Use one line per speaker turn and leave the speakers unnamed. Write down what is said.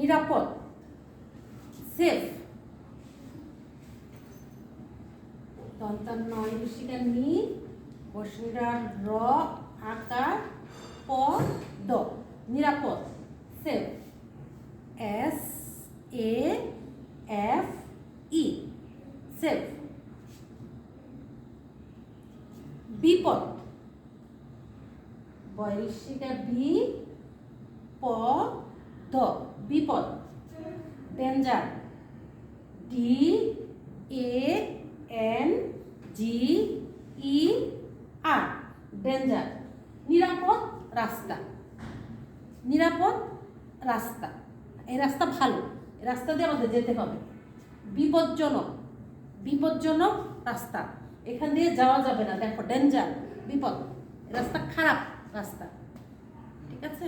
নিরাপদ সেফ দন্তার নয় নি, বসিরার র, আকার, প, দ। নিরাপদ safe S A F E safe বিপদ বৈশিকা বি, প দ বিপদ। Danger D A N G E R danger নিরাপদ রাস্তা। নিরাপদ রাস্তা। এই রাস্তা ভালো। এই রাস্তা দিয়ে আমাদের যেতে হবে। বিপজ্জনক। বিপজ্জনক রাস্তা। এখান দিয়ে যাওয়া যাবে না। দেখো ডেঞ্জার বিপদ। রাস্তা খারাপ রাস্তা। ঠিক আছে?